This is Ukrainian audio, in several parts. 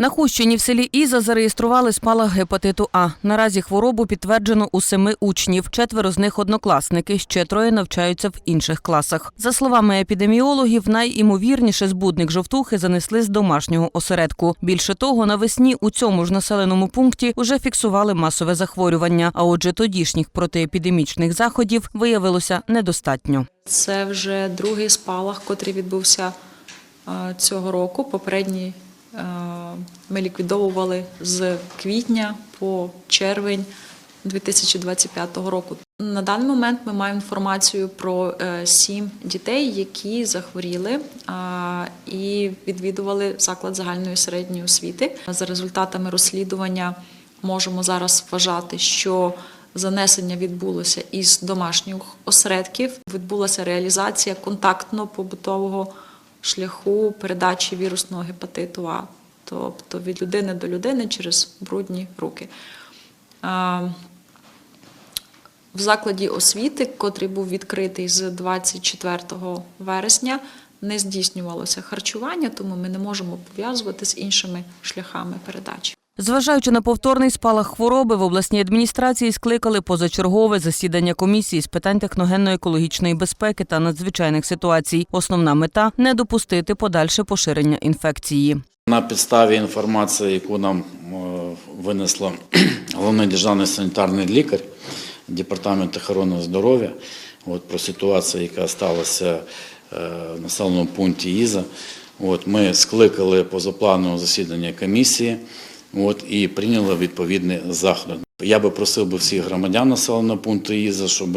На Хущині в селі Іза зареєстрували спалах гепатиту А. Наразі хворобу підтверджено у семи учнів. Четверо з них однокласники, ще троє навчаються в інших класах. За словами епідеміологів, найімовірніше збудник жовтухи занесли з домашнього осередку. Більше того, навесні у цьому ж населеному пункті вже фіксували масове захворювання. А отже, тодішніх протиепідемічних заходів виявилося недостатньо. Це вже другий спалах, котрий відбувся е, цього року. Попередній е, ми ліквідовували з квітня по червень 2025 року. На даний момент ми маємо інформацію про е, сім дітей, які захворіли і відвідували заклад загальної середньої освіти. За результатами розслідування можемо зараз вважати, що занесення відбулося із домашніх осередків. Відбулася реалізація контактно-побутового шляху передачі вірусного гепатиту А, тобто від людини до людини через брудні руки. В закладі освіти, котрий був відкритий з 24 вересня, не здійснювалося харчування, тому ми не можемо пов'язувати з іншими шляхами передачі. Зважаючи на повторний спалах хвороби, в обласній адміністрації скликали позачергове засідання комісії з питань техногенно-екологічної безпеки та надзвичайних ситуацій. Основна мета не допустити подальше поширення інфекції. На підставі інформації, яку нам е, винесла головний державний санітарний лікар Департамент охорони здоров'я, про ситуацію, яка сталася е, в населеному пункті Іза. От, ми скликали позапланове засідання комісії от, і прийняли відповідні заходи. Я би просив би всіх громадян населеного пункту Іза, щоб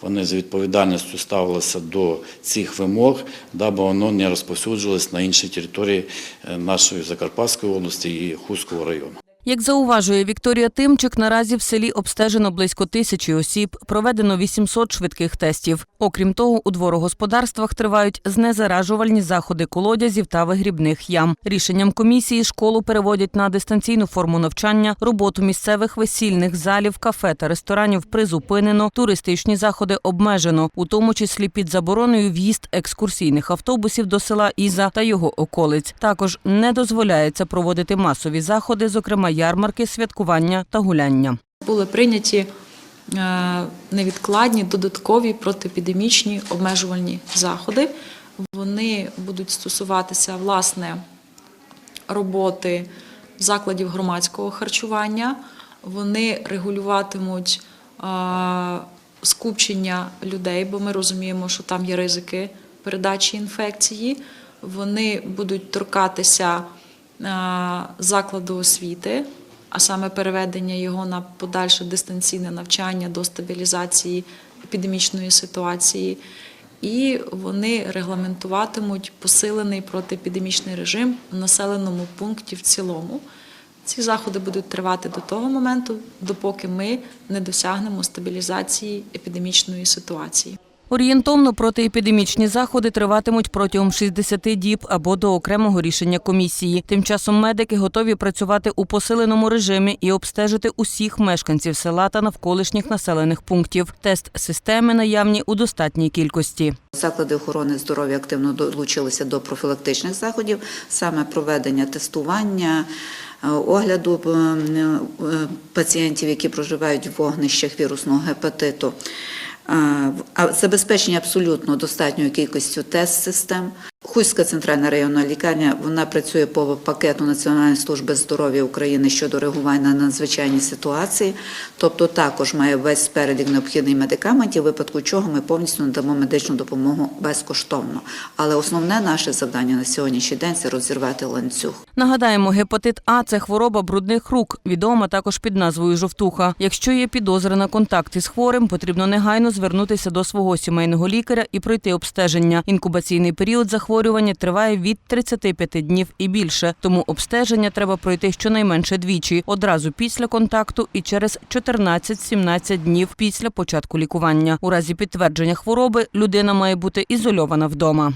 вони з відповідальністю ставилися до цих вимог, даби воно не розповсюджувалось на інші території е, нашої Закарпатської області і Хустського району. Як зауважує Вікторія Тимчик, наразі в селі обстежено близько тисячі осіб, проведено 800 швидких тестів. Окрім того, у дворогосподарствах тривають знезаражувальні заходи колодязів та вигрібних ям. Рішенням комісії школу переводять на дистанційну форму навчання, роботу місцевих весільних залів, кафе та ресторанів призупинено, туристичні заходи обмежено, у тому числі під забороною в'їзд екскурсійних автобусів до села Іза та його околиць. Також не дозволяється проводити масові заходи, зокрема ярмарки, святкування та гуляння. Були прийняті е, невідкладні додаткові протиепідемічні обмежувальні заходи. Вони будуть стосуватися власне роботи закладів громадського харчування. Вони регулюватимуть е, скупчення людей, бо ми розуміємо, що там є ризики передачі інфекції. Вони будуть торкатися закладу освіти, а саме переведення його на подальше дистанційне навчання до стабілізації епідемічної ситуації. І вони регламентуватимуть посилений протиепідемічний режим в населеному пункті в цілому. Ці заходи будуть тривати до того моменту, допоки ми не досягнемо стабілізації епідемічної ситуації. Орієнтовно протиепідемічні заходи триватимуть протягом 60 діб або до окремого рішення комісії. Тим часом медики готові працювати у посиленому режимі і обстежити усіх мешканців села та навколишніх населених пунктів. Тест системи наявні у достатній кількості. Заклади охорони здоров'я активно долучилися до профілактичних заходів, саме проведення тестування, е, огляду е, е, пацієнтів, які проживають в вогнищах вірусного гепатиту, забезпечення абсолютно достатньою кількістю тест-систем. Хуська центральна районна лікарня вона працює по пакету Національної служби здоров'я України щодо реагування на надзвичайні ситуації, тобто також має весь перелік необхідних медикаментів, в випадку чого ми повністю надамо медичну допомогу безкоштовно. Але основне наше завдання на сьогоднішній день це розірвати ланцюг. Нагадаємо, гепатит А це хвороба брудних рук, відома також під назвою жовтуха. Якщо є підозра на контакт із хворим, потрібно негайно звернутися до свого сімейного лікаря і пройти обстеження. Інкубаційний період захворювання триває від 35 днів і більше, тому обстеження треба пройти щонайменше двічі одразу після контакту і через 14-17 днів після початку лікування. У разі підтвердження хвороби людина має бути ізольована вдома.